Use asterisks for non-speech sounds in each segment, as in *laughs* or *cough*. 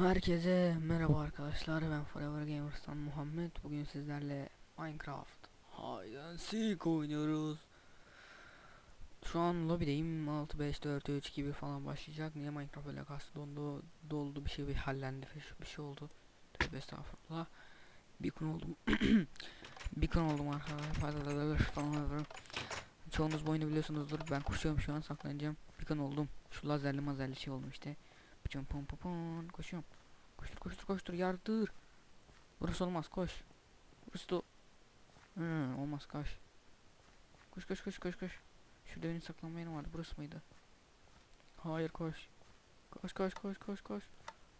Herkese merhaba arkadaşlar ben Forever Gamers'tan Muhammed. Bugün sizlerle Minecraft Hide and Seek oynuyoruz. Şu an lobideyim. 6 5 4 3 gibi falan başlayacak. Niye Minecraft öyle kastı dondu doldu bir şey bir hallendi bir şey, şey oldu? Tövbe estağfurullah. Beacon oldum. *coughs* Beacon oldum arkadaşlar. Falan Çoğunuz bu oyunu biliyorsunuzdur. Ben koşuyorum şu an saklanacağım. Beacon oldum. Şu lazerli mazerli şey olmuş işte Pıçım pom pom pom koşuyorum. Koştur koştur koştur yardır. Burası olmaz koş. Burası da Hı, olmaz koş. Koş koş koş koş koş. Şurada benim saklanma yerim vardı. Burası mıydı? Hayır koş. Koş koş koş koş koş.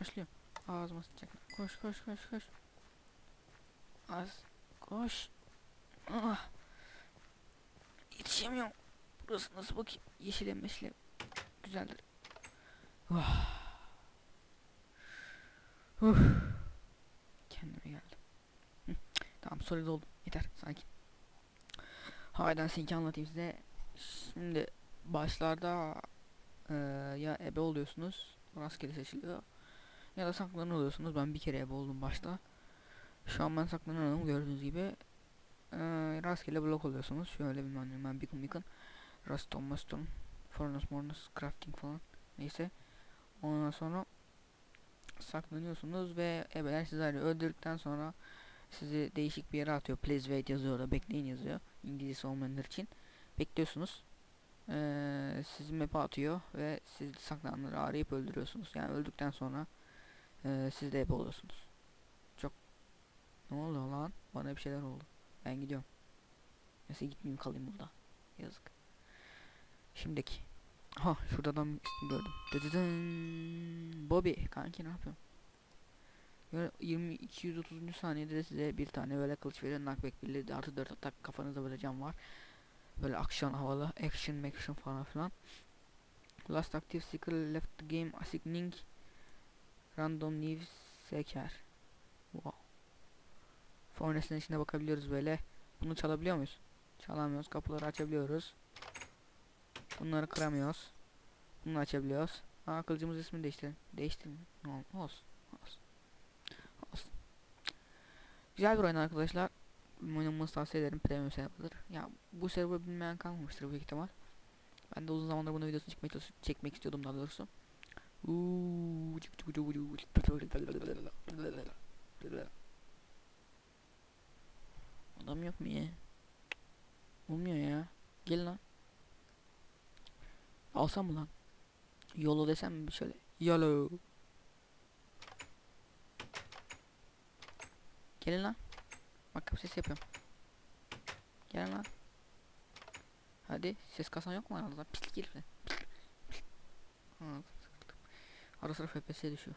Başlıyorum. Ağzıma sıçacak. Koş koş koş koş. Az. Koş. Ah. Yetişemiyorum. Burası nasıl bakayım? Yeşile meşile. Güzeldir. Oh. Uf. Kendime geldim. Hı. Tamam soru doldu. Yeter sakin. Haydan sinki anlatayım size. Şimdi başlarda e, ya ebe oluyorsunuz. Rastgele seçiliyor. Ya da saklanır oluyorsunuz. Ben bir kere ebe oldum başta. Şu an ben saklanıyorum gördüğünüz gibi. E, rastgele blok oluyorsunuz. Şöyle bilmem ben beacon beacon. Ruston, muston, furnace, mornace, crafting falan. Neyse. Ondan sonra saklanıyorsunuz ve ebeler arıyor. Öldürdükten sonra sizi değişik bir yere atıyor. Please wait yazıyor da bekleyin yazıyor. İngilizce olmayanlar için. Bekliyorsunuz. Ee, sizi map'e atıyor ve siz saklananları arayıp öldürüyorsunuz. Yani öldükten sonra e, siz de ebe oluyorsunuz. Çok ne oluyor lan? Bana bir şeyler oldu. Ben gidiyorum. Neyse gitmeyeyim kalayım burada. Yazık. Şimdiki. Ha şurada adam ismi gördüm. Dıdıdın. Bobby kanki ne yapıyorsun? Böyle 20 230. saniyede de size bir tane böyle kılıç veriyor. Knockback birliği artı 4 atak kafanızda böyle var. Böyle aksiyon havalı action action falan filan. Last active seeker left game assigning random new seeker. Wow. Fornes'in içine bakabiliyoruz böyle. Bunu çalabiliyor muyuz? Çalamıyoruz. Kapıları açabiliyoruz. Bunları kıramıyoruz. Bunu açabiliyoruz. Aa kılıcımız ismini değiştirelim. Değiştirelim. Ne olsun. Olsun. Olsun. Güzel bir oyun arkadaşlar. Oynamanızı tavsiye ederim. Premium serverdır. Ya bu server bilmeyen kalmamıştır büyük ihtimal. Ben de uzun zamandır bunu videosunu çekmek, çekmek istiyordum daha doğrusu. Adam yok mu ya? Olmuyor ya. Gel lan. Alsam mı lan? Yolo desem mi şöyle? Yolo. Gelin lan. Bak ses yapıyorum. Gelin lan. Hadi ses kasan yok mu aranızda? Pislik herifler. Ara sıra FPS düşüyor.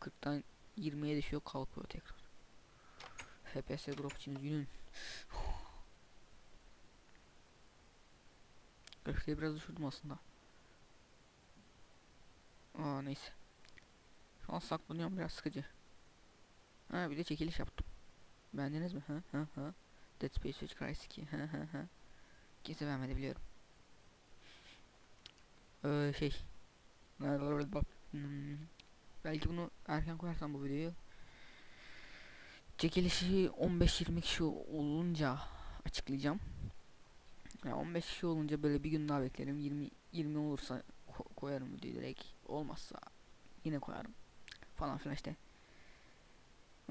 40'tan 20'ye düşüyor kalkıyor tekrar. FPS drop için üzgünüm. Grafiği biraz düşürdüm aslında. Aa neyse. Şu an saklanıyorum biraz sıkıcı. Ha bir de çekiliş yaptım. Beğendiniz mi? Ha ha ha. Dead Space 3 Crysis 2. Ha ha ha. Kimse beğenmedi biliyorum. Ee, şey. *laughs* Belki bunu erken koyarsam bu videoyu. Çekilişi 15-20 kişi olunca açıklayacağım. Yani 15 kişi olunca böyle bir gün daha beklerim. 20 20 olursa ko koyarım videoyu direkt. Olmazsa yine koyarım. Falan filan işte.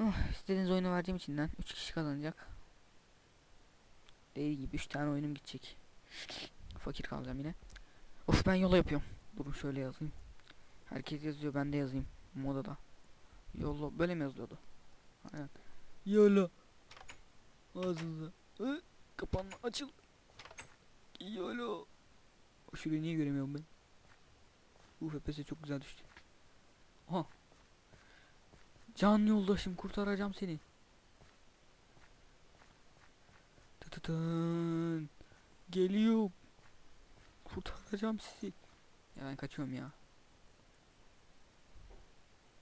Oh, istediğiniz oyunu vereceğim içinden 3 kişi kazanacak. Değil gibi 3 tane oyunum gidecek. Fakir kalacağım yine. Of ben yola yapıyorum. Durun şöyle yazayım. Herkes yazıyor ben de yazayım. Modada. Yolla böyle mi yazıyordu? Aynen. Yola. Ağzınıza. Kapanma açıl. Yolo. Şurayı niye göremiyorum ben? Bu FPS çok güzel düştü. Aha. Can yoldaşım kurtaracağım seni. Tıtıtın. Geliyor. Kurtaracağım sizi. Ya ben kaçıyorum ya.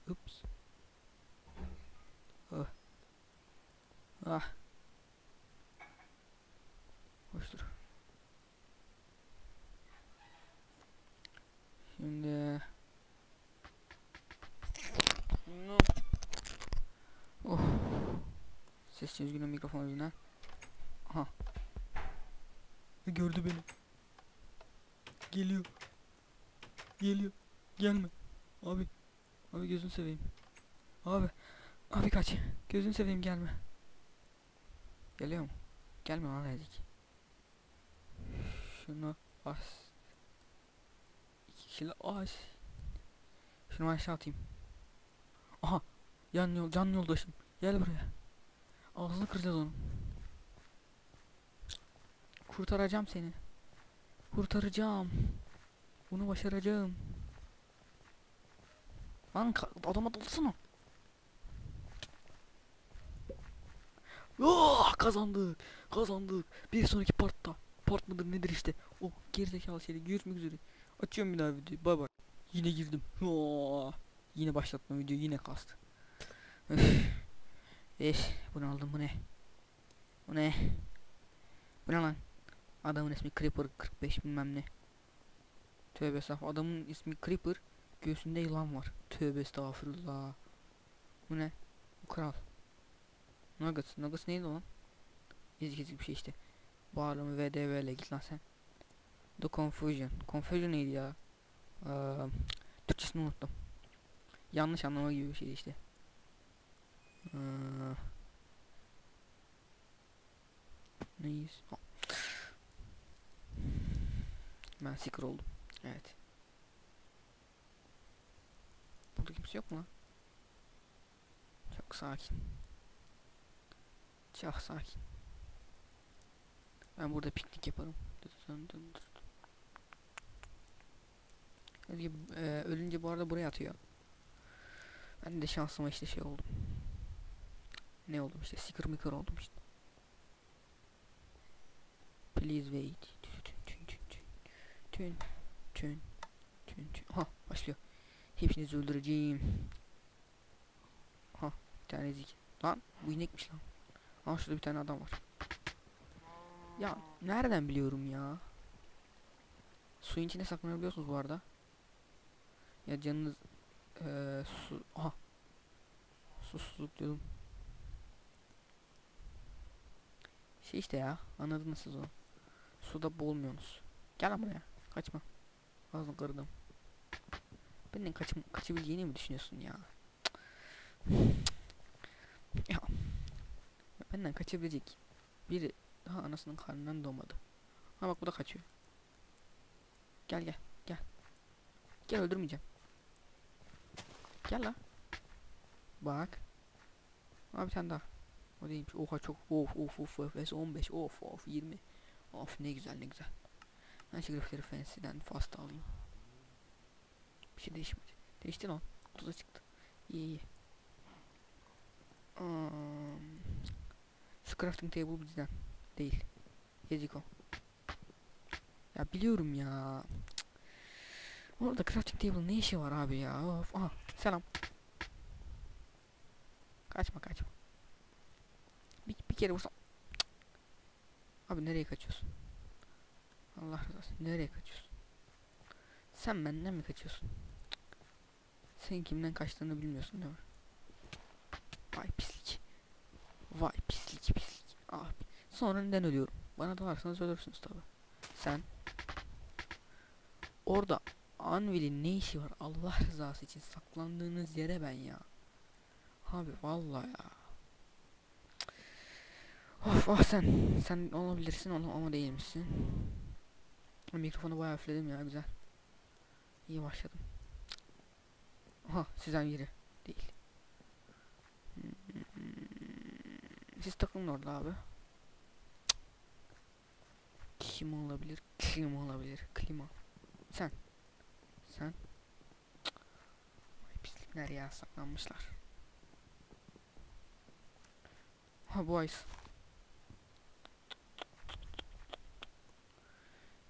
Ups. Ah. Ah. Hoştur. Şimdi Oh. Ses yüzgünün mikrofon yüzünden. Aha. Gördü beni. Geliyor. Geliyor. Gelme. Abi. Abi gözünü seveyim. Abi. Abi kaç. Gözünü seveyim gelme. Geliyor mu? Gelme lan dedik. Şunu as. İki kilo as. Şunu aşağı atayım. Aha. Yan yol, can yoldaşım. Gel buraya. Ağzını kıracağız onun. Kurtaracağım seni. Kurtaracağım. Bunu başaracağım. Lan adama dalsana. Oh, kazandık. Kazandık. Bir sonraki partta. Part mıdır nedir işte. Oh gerizekalı şeyle görüşmek üzere. Açıyorum bir daha videoyu. Bay bay. Yine girdim. Oh, yine başlatma videoyu yine kastı. Eş, bunu aldım bu ne? Bu ne? Bu ne lan? Adamın ismi Creeper 45 bilmem ne. Tövbe estağfurullah. Adamın ismi Creeper. Göğsünde yılan var. Tövbe estağfurullah. Bu ne? Bu kral. Nuggets. Nuggets neydi lan? Ezik ezik bir şey işte. Bağırımı VDV ile git lan sen. The Confusion. Confusion neydi ya? Ee, Türkçesini unuttum. Yanlış anlama gibi bir şey işte. Ee, neyiz? Ha. Ben seeker oldum. Evet. Burada kimse yok mu lan? Çok sakin. Çok sakin. Ben burada piknik yaparım. E, ölünce bu arada buraya atıyor. Ben de şansıma işte şey oldum. Ne oldum işte sticker micker oldum işte. Please wait. Tün tün tün tün tün tün tün. Ha başlıyor. Hepinizi öldüreceğim. Ha bir tane ezik. Lan bu inekmiş lan. Ha şurada bir tane adam var. Ya nereden biliyorum ya? Suyun içine saklanabiliyorsunuz bu arada. Ya canınız eee su aha susuzluk diyordum. Şey işte ya anladınız siz onu. Suda boğulmuyorsunuz. Gel lan buraya. Kaçma. Ağzını kırdım. Benden kaç kaçabileceğini mi düşünüyorsun ya? *sniffs* ya. Benden kaçabilecek biri daha anasının karnından doğmadı. Ha bak bu da kaçıyor. Gel gel gel. Gel öldürmeyeceğim. Gel la. Bak. Abi tane daha. O değilmiş. Oha çok. Of of of of. S15. Of of 20. Of ne güzel ne güzel. Ben şu grafikleri fancy'den fast alayım. Bir şey değişmedi. Değişti lan. 30'a çıktı. İyi iyi. Um, şu crafting table bizden. Değil. Yazık o. Ya biliyorum ya. Orada crafting table ne işi var abi ya? Of. Aha selam. Kaçma kaçma. Bir, bir kere vursam. Abi nereye kaçıyorsun? Allah razı olsun. Nereye kaçıyorsun? Sen benden mi kaçıyorsun? Sen kimden kaçtığını bilmiyorsun değil mi? Vay pislik. Vay pislik pislik. Abi. Sonra neden ölüyorum? Bana dalarsanız ölürsünüz tabi. Sen. Orada Anvil'in ne işi var Allah rızası için saklandığınız yere ben ya. Abi vallahi ya. Of ah sen sen olabilirsin ama, değil misin? Mikrofonu bayağı üfledim ya güzel. İyi başladım. Aha sizden biri değil. Siz takılın orada abi. Kim olabilir? Kim olabilir? Klima. Sen. Sen. Ay pislikler ya saklanmışlar. Ha boys.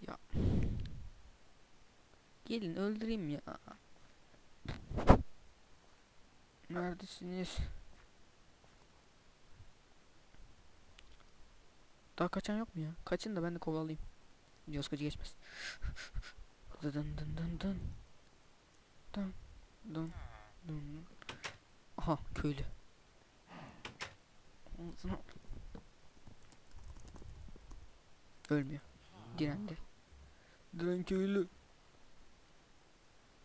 Ya. Gelin öldüreyim ya. Neredesiniz? Daha kaçan yok mu ya? Kaçın da ben de kovalayayım. Coskacı geçmez. *laughs* dın dın dın dın. Dın dın dın. Aha köylü. Ölmüyor. Direndi. Diren köylü.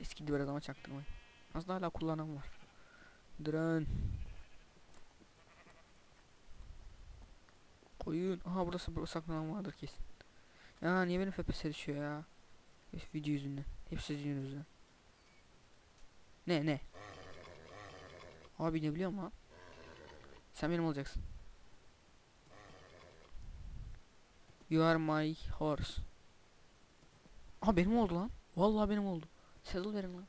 Eski biraz ama çaktırmayın. Aslında hala kullanan var. Diren. Koyun. Aha burası burası saklanan vardır kesin. Ya niye benim FPS düşüyor ya? Hep video yüzünden. Hep sizin yüzünden. Ne ne? Abi ne biliyor musun? Sen benim olacaksın. You are my horse. Aha benim oldu lan. Vallahi benim oldu. Saddle verin lan.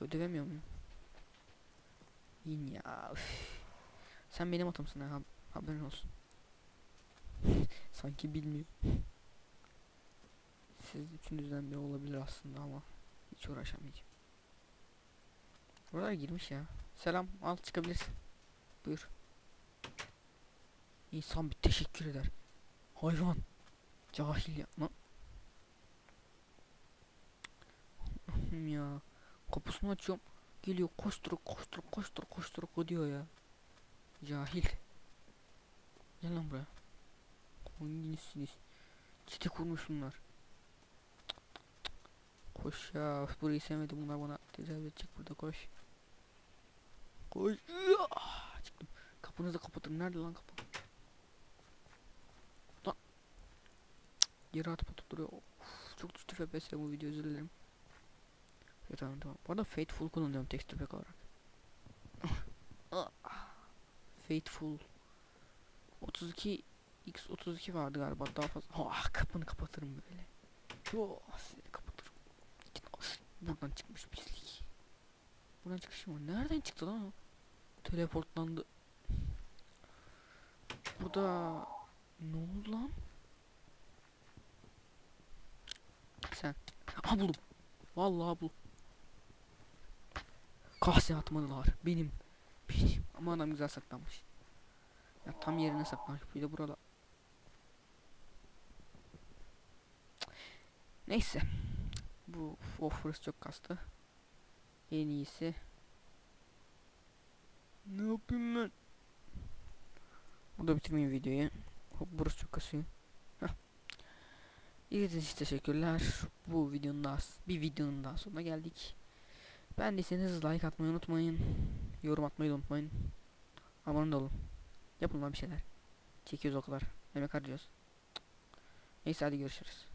Ödevemiyor muyum? Yin ya. üf. Sen benim atımsın ha. Haberin olsun. *laughs* Sanki bilmiyor. *laughs* Siz üçünüzden biri olabilir aslında ama hiç uğraşamayacağım. Buralar girmiş ya. Selam al çıkabilirsin. Buyur. İnsan bir teşekkür eder. Hayvan. Cahil yapma. Allah'ım ya. Kapısını açıyorum. Geliyor koşturup koşturup koşturup koşturup gidiyor ya. Cahil. Gel lan buraya. Hangisiniz? Çite kurmuş bunlar. Koş ya. Burayı sevmedim. Bunlar bana tecavüz edecek burada koş. Koş. Iıah! Çıktım. Kapınızı kapatın. Nerede lan kapı? Lan. Yere atıp atıp duruyor. Of, çok düştü FPS bu video özür dilerim. Ya tamam tamam. Bu arada Faithful kullanıyorum texture pack olarak. Faithful. 32 X32 vardı galiba daha fazla. Ah kapını kapatırım böyle. Yo seni kapatırım. Buradan çıkmış pislik. Buradan çıkışım var. Nereden çıktı lan o? Teleportlandı. Burada ne oldu lan? Sen. Ha buldum. Vallahi buldum. Kahse atmadılar. Benim. Benim. Ama adam güzel saklanmış. Ya tam yerine saklanmış. Bir de burada. Neyse. Bu offers çok kastı. En iyisi. Ne yapayım ben? Burada bitirmeyeyim videoyu. Hop burası çok kasıyor. İzlediğiniz için teşekkürler. Bu videonun daha bir videonun daha sonuna geldik. Beğendiyseniz like atmayı unutmayın. Yorum atmayı da unutmayın. Abone de olun. Yapın lan bir şeyler. Çekiyoruz o kadar. Emek harcıyoruz. Neyse hadi görüşürüz.